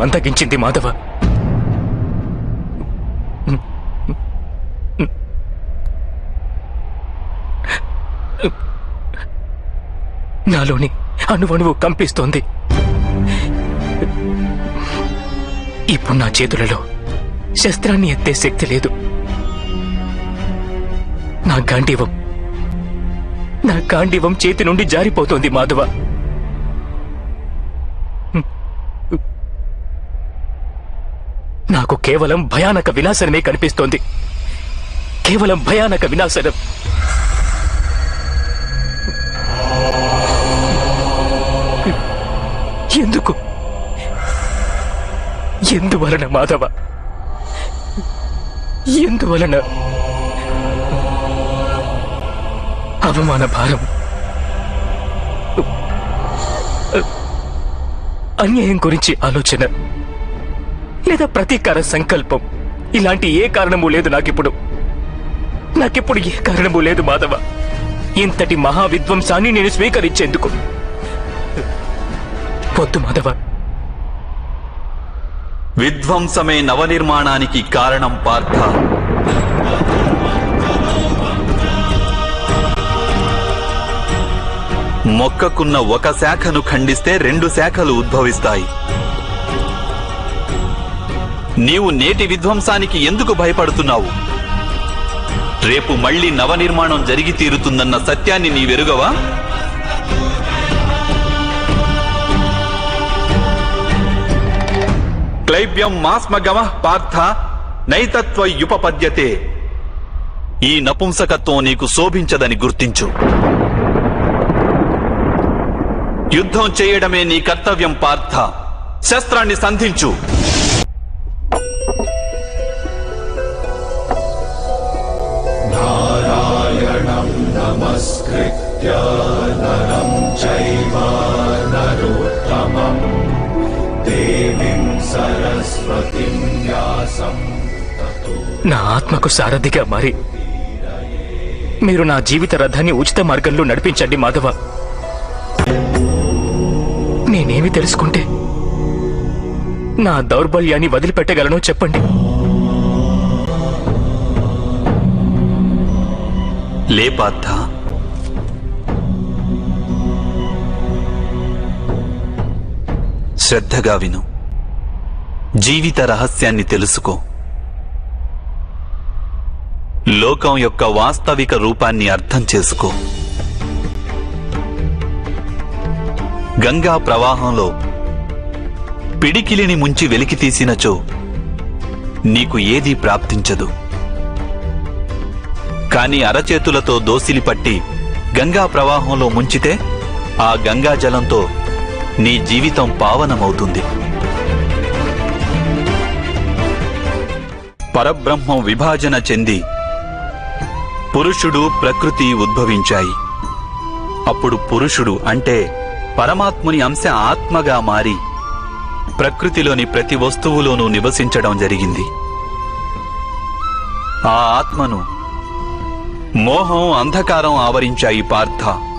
మందగించింది మాధవ. నాలోని అణువణువు కంపిస్తోంది. ఇప్పుడు నా చేతులలో శస్త్రాన్ని ఎత్తే శక్తి లేదు. నా గాంధీవం నా గాంధీవం చేతి నుండి జారిపోతోంది మాధవ. నాకు కేవలం భయానక వినాశనమే కనిపిస్తోంది. కేవలం భయానక వినాశనం. ఎందుకు? ఎందువలన మాధవ? ఎందువలన? అవమాన భారం. అన్యాయం గురించి ఆలోచన. లేదా ప్రతీకార సంకల్పం? ఇలాంటి ఏ కారణము లేదు నాకిప్పుడు. నాకిప్పుడు ఏ కారణము లేదు మాధవ. ఇంతటి మహా విధ్వంసాన్ని నేను స్వీకరించేందుకు. వద్దు మాధవ. విధ్వంసమే నవనిర్మాణానికి కారణం పార్థ. మొక్కకున్న ఒక శాఖను ఖండిస్తే రెండు శాఖలు ఉద్భవిస్తాయి. నీవు నేటి విధ్వంసానికి ఎందుకు భయపడుతున్నావు? రేపు మళ్ళీ నవనిర్మాణం జరిగి తీరుతుందన్న సత్యాన్ని నీవెరుగవా క్లైబ్యం మాస్మగమ పార్థ నైతత్వ యుపపద్యతే. ఈ నపుంసకత్వం నీకు శోభించదని గుర్తించు. యుద్ధం చేయడమే నీ కర్తవ్యం పార్థ. శస్త్రాన్ని సంధించు. నా ఆత్మకు సారథిగా మారి మీరు నా జీవిత రథాన్ని ఉచిత మార్గంలో నడిపించండి మాధవ. నేనేమి తెలుసుకుంటే నా దౌర్బల్యాన్ని వదిలిపెట్టగలనో చెప్పండి. లే పార్థ శ్రద్ధగా విను. జీవిత రహస్యాన్ని తెలుసుకో. లోకం యొక్క వాస్తవిక రూపాన్ని అర్థం చేసుకో. గంగా ప్రవాహంలో పిడికిలిని ముంచి వెలికి తీసినచో నీకు ఏదీ ప్రాప్తించదు. కాని అరచేతులతో దోసిలి పట్టి గంగా ప్రవాహంలో ముంచితే ఆ గంగా జలంతో నీ జీవితం పావనమవుతుంది. పరబ్రహ్మం విభాజన చెంది పురుషుడు ప్రకృతి ఉద్భవించాయి. అప్పుడు పురుషుడు అంటే పరమాత్ముని అంశ ఆత్మగా మారి ప్రకృతిలోని ప్రతి వస్తువులోనూ నివసించడం జరిగింది. ఆ ఆత్మను మోహం అంధకారం ఆవరించాయి పార్థ.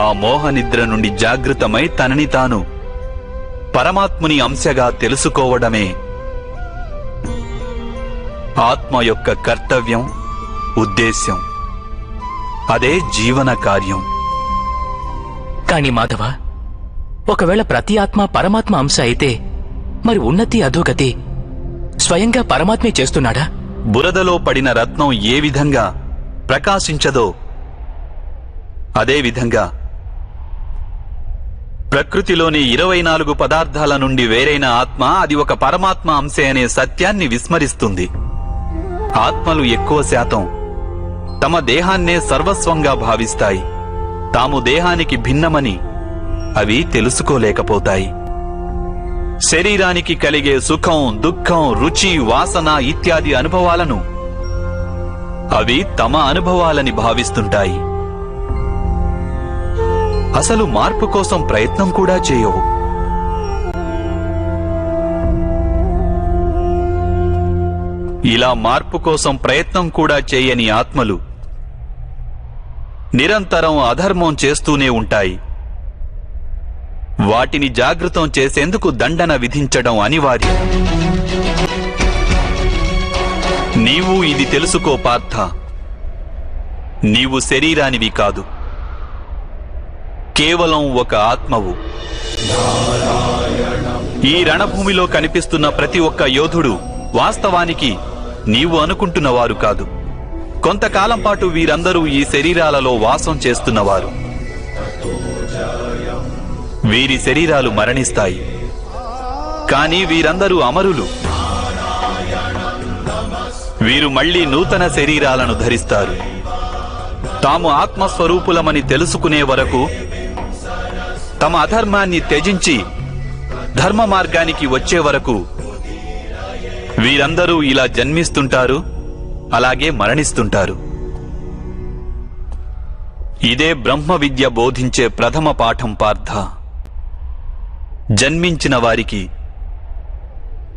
ఆ మోహ నిద్ర నుండి జాగృతమై తనని తాను పరమాత్ముని అంశగా తెలుసుకోవడమే. ఆత్మ యొక్క కర్తవ్యం ఉద్దేశ్యం. అదే జీవన కార్యం. కాని మాధవ ఒకవేళ ప్రతి ఆత్మ పరమాత్మ అంశ అయితే మరి ఉన్నతి అధోగతి స్వయంగా పరమాత్మే చేస్తున్నాడా? బురదలో పడిన రత్నం ఏ విధంగా ప్రకాశించదో అదే విధంగా ప్రకృతిలోని ఇరవై నాలుగు పదార్థాల నుండి వేరైన ఆత్మ అది ఒక పరమాత్మ అంశే అనే సత్యాన్ని విస్మరిస్తుంది. ఆత్మలు ఎక్కువ శాతం తమ దేహాన్నే సర్వస్వంగా భావిస్తాయి. తాము దేహానికి భిన్నమని అవి తెలుసుకోలేకపోతాయి. శరీరానికి కలిగే సుఖం దుఃఖం రుచి వాసన ఇత్యాది అనుభవాలను అవి తమ అనుభవాలని భావిస్తుంటాయి. అసలు మార్పు కోసం ప్రయత్నం కూడా చేయవు. ఇలా మార్పు కోసం ప్రయత్నం కూడా చేయని ఆత్మలు నిరంతరం అధర్మం చేస్తూనే ఉంటాయి. వాటిని జాగృతం చేసేందుకు దండన విధించడం అనివార్యం. నీవు ఇది తెలుసుకో పార్థ. నీవు శరీరానివి కాదు. కేవలం ఒక ఆత్మవు. ఈ రణభూమిలో కనిపిస్తున్న ప్రతి ఒక్క యోధుడు వాస్తవానికి నీవు అనుకుంటున్నవారు కాదు. కొంతకాలం పాటు వీరందరూ ఈ శరీరాలలో వాసం చేస్తున్నవారు. వీరి శరీరాలు మరణిస్తాయి. కానీ వీరందరూ అమరులు. వీరు మళ్ళీ నూతన శరీరాలను ధరిస్తారు. తాము ఆత్మస్వరూపులమని తెలుసుకునే వరకు తమ అధర్మాన్ని త్యజించి ధర్మ మార్గానికి వచ్చే వరకు వీరందరూ ఇలా జన్మిస్తుంటారు అలాగే మరణిస్తుంటారు. ఇదే బ్రహ్మ విద్య బోధించే ప్రథమ పాఠం పార్థ. జన్మించిన వారికి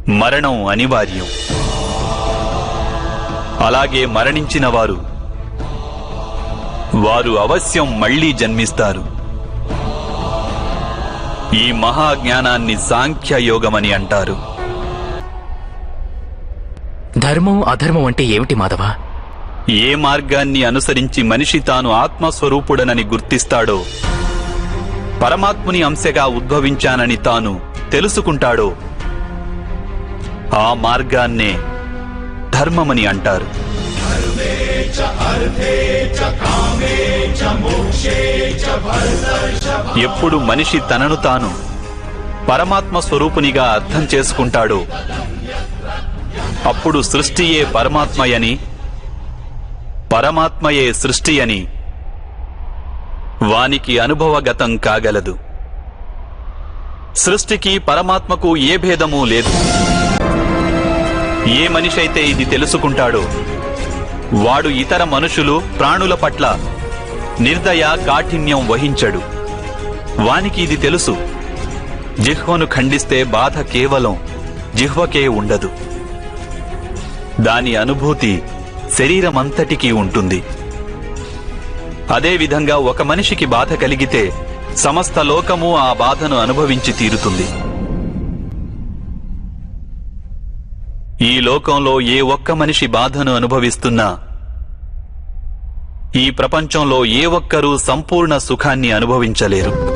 మరణం అనివార్యం. అలాగే మరణించిన వారు వారు అవశ్యం మళ్ళీ జన్మిస్తారు. ఈ మహాజ్ఞానాన్ని సాంఖ్య యోగమని అంటారు. ధర్మం అధర్మం అంటే ఏమిటి మాధవ? ఏ మార్గాన్ని అనుసరించి మనిషి తాను ఆత్మస్వరూపుడనని గుర్తిస్తాడో పరమాత్ముని అంశగా ఉద్భవించానని తాను తెలుసుకుంటాడో ఆ మార్గాన్నే ధర్మమని అంటారు. ఎప్పుడు మనిషి తనను తాను పరమాత్మ స్వరూపునిగా అర్థం చేసుకుంటాడు. అప్పుడు సృష్టియే పరమాత్మయని పరమాత్మయే సృష్టి అని వానికి అనుభవగతం కాగలదు. సృష్టికి పరమాత్మకు ఏ భేదమూ లేదు. ఏ మనిషైతే ఇది తెలుసుకుంటాడో వాడు ఇతర మనుషులు ప్రాణుల పట్ల నిర్దయ కాఠిన్యం వహించడు. వానికి ఇది తెలుసు. జిహ్వను ఖండిస్తే బాధ కేవలం జిహ్వకే ఉండదు. దాని అనుభూతి శరీరమంతటికీ ఉంటుంది. అదేవిధంగా ఒక మనిషికి బాధ కలిగితే సమస్త లోకము ఆ బాధను అనుభవించి తీరుతుంది. ఈ లోకంలో ఏ ఒక్క మనిషి బాధను అనుభవిస్తున్నా ఈ ప్రపంచంలో ఏ ఒక్కరూ సంపూర్ణ సుఖాన్ని అనుభవించలేరు.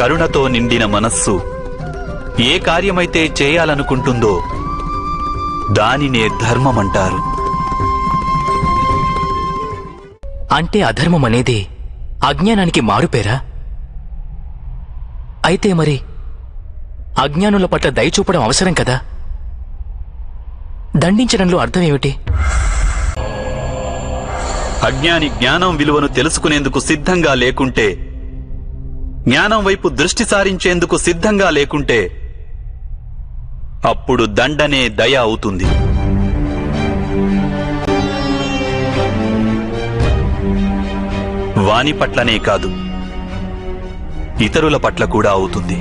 కరుణతో నిండిన మనస్సు ఏ కార్యమైతే చేయాలనుకుంటుందో దానినే ధర్మమంటారు. అంటే అధర్మం అనేది అజ్ఞానానికి మారుపేరా? అయితే మరి అజ్ఞానుల పట్ల దయ చూపడం అవసరం కదా? దండించడంలో అర్థం ఏమిటి? అజ్ఞాని జ్ఞానం విలువను తెలుసుకునేందుకు సిద్ధంగా లేకుంటే జ్ఞానం వైపు దృష్టి సారించేందుకు సిద్ధంగా లేకుంటే అప్పుడు దండనే దయ అవుతుంది. వాని పట్లనే కాదు ఇతరుల పట్ల కూడా అవుతుంది.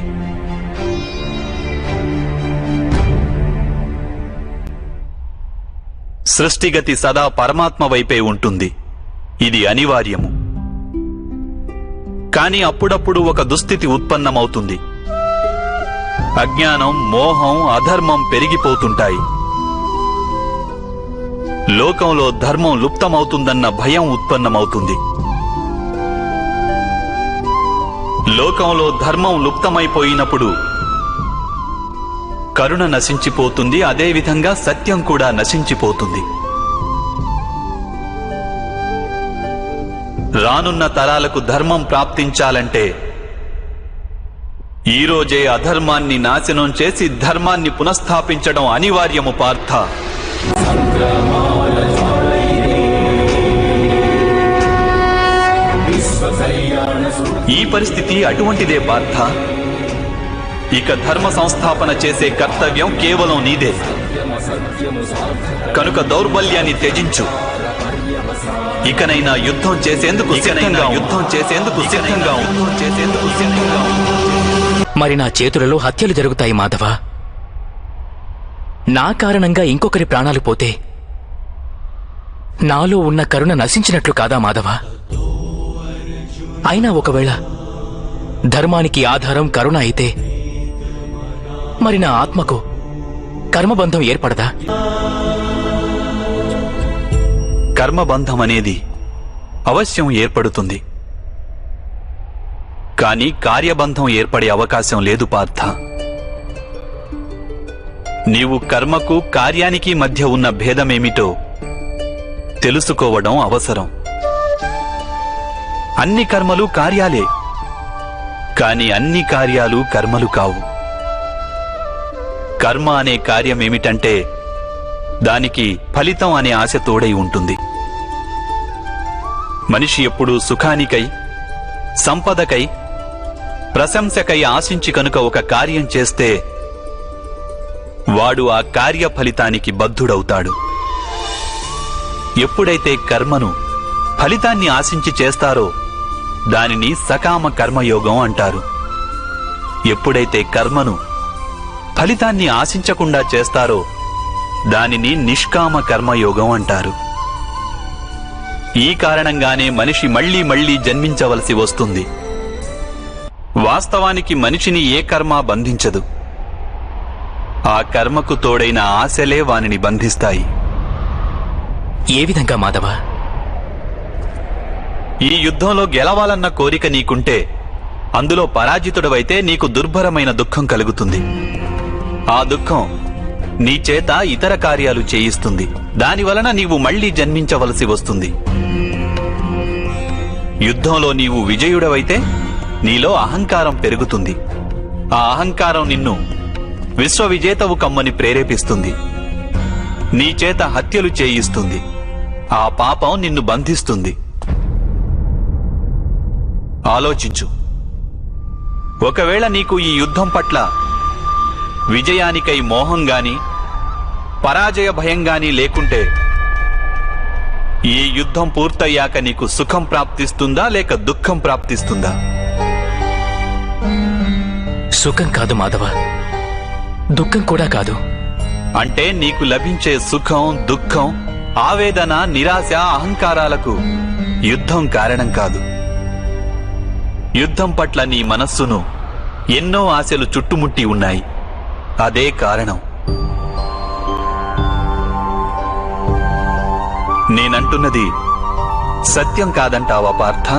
సృష్టిగతి సదా పరమాత్మ వైపే ఉంటుంది. ఇది అనివార్యము. కానీ అప్పుడప్పుడు ఒక దుస్థితి ఉత్పన్నమవుతుంది. అజ్ఞానం మోహం అధర్మం పెరిగిపోతుంటాయి. లోకంలో ధర్మం లుప్తమవుతుందన్న భయం ఉత్పన్నమవుతుంది. లోకంలో ధర్మం లుప్తమైపోయినప్పుడు కరుణ నశించిపోతుంది అదేవిధంగా సత్యం కూడా నశించిపోతుంది. రానున్న తరాలకు ధర్మం ప్రాప్తించాలంటే ఈ రోజే అధర్మాన్ని నాశనం చేసి ధర్మాన్ని పునఃస్థాపించడం అనివార్యము పార్థ. ఈ పరిస్థితి అటువంటిదే పార్థ. ఇక ధర్మ సంస్థాపన చేసే కర్తవ్యం కేవలం నీదే. కనుక దౌర్బల్యాన్ని త్యజించు. ఇకనైనా యుద్ధం చేసేందుకు ఇకనైనా యుద్ధం చేసేందుకు సిద్ధంగా ఉండు. చేసేందుకు సిద్ధంగా ఉండు. మరి నా చేతులలో హత్యలు జరుగుతాయి మాధవ నా కారణంగా ఇంకొకరి ప్రాణాలు పోతే నాలో ఉన్న కరుణ నశించినట్లు కాదా మాధవ అయినా ఒకవేళ ధర్మానికి ఆధారం కరుణ అయితే మరి నా ఆత్మకు కర్మబంధం ఏర్పడదా కర్మబంధం అనేది అవశ్యం ఏర్పడుతుంది. కాని కార్యబంధం ఏర్పడే అవకాశం లేదు పార్థ. నీవు కర్మకు కార్యానికి మధ్య ఉన్న భేదమేమిటో తెలుసుకోవడం అవసరం. అన్ని కర్మలు కార్యాలే. కాని అన్ని కార్యాలు కర్మలు కావు. కర్మ అనే కార్యమేమిటంటే దానికి ఫలితం అనే ఆశ తోడై ఉంటుంది. మనిషి ఎప్పుడూ సుఖానికై సంపదకై ప్రశంసకై ఆశించి కనుక ఒక కార్యం చేస్తే వాడు ఆ కార్య ఫలితానికి బద్ధుడవుతాడు. ఎప్పుడైతే కర్మను ఫలితాన్ని ఆశించి చేస్తారో దానిని సకామ కర్మయోగం అంటారు. ఎప్పుడైతే కర్మను ఫలితాన్ని ఆశించకుండా చేస్తారో దానిని నిష్కామ కర్మయోగం అంటారు. ఈ కారణంగానే మనిషి మళ్ళీ మళ్ళీ జన్మించవలసి వస్తుంది. వాస్తవానికి మనిషిని ఏ కర్మ బంధించదు. ఆ కర్మకు తోడైన ఆశలే వానిని బంధిస్తాయి. ఏ విధంగా మాధవ? ఈ యుద్ధంలో గెలవాలన్న కోరిక నీకుంటే అందులో పరాజితుడవైతే నీకు దుర్భరమైన దుఃఖం కలుగుతుంది. ఆ దుఃఖం నీ చేత ఇతర కార్యాలు చేయిస్తుంది. దాని వలన నీవు మళ్ళీ జన్మించవలసి వస్తుంది. యుద్ధంలో నీవు విజయుడవైతే నీలో అహంకారం పెరుగుతుంది. ఆ అహంకారం నిన్ను విశ్వవిజేతవు కమ్మని ప్రేరేపిస్తుంది. నీ చేత హత్యలు చేయిస్తుంది. ఆ పాపం నిన్ను బంధిస్తుంది. ఆలోచించు. ఒకవేళ నీకు ఈ యుద్ధం పట్ల విజయానికై మోహం గాని పరాజయ భయం గాని లేకుంటే ఈ యుద్ధం పూర్తయ్యాక నీకు సుఖం ప్రాప్తిస్తుందా లేక దుఃఖం ప్రాప్తిస్తుందా? సుఖం కాదు మాధవ. దుఃఖం కూడా కాదు. అంటే నీకు లభించే సుఖం దుఃఖం ఆవేదన నిరాశ అహంకారాలకు యుద్ధం కారణం కాదు. యుద్ధం పట్ల నీ మనస్సును ఎన్నో ఆశలు చుట్టుముట్టి ఉన్నాయి. అదే కారణం. నేనంటున్నది సత్యం కాదంటావా పార్థ?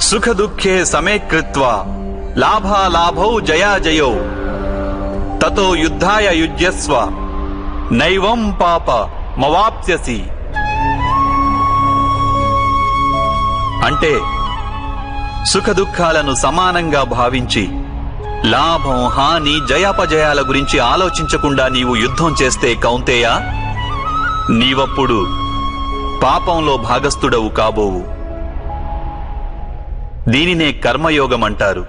సుఖ దుఃఖే సమే లాభాలాభౌ జయాజయౌ తతో యుద్ధాయ యుజ్యస్వ నైవం పాప మవాప్స్యసి. అంటే సుఖ దుఃఖాలను సమానంగా భావించి లాభం హాని జయాపజయాల గురించి ఆలోచించకుండా నీవు యుద్ధం చేస్తే కౌంతేయ నీవప్పుడు పాపంలో భాగస్థుడవు కాబోవు. దీనినే కర్మయోగమంటారు.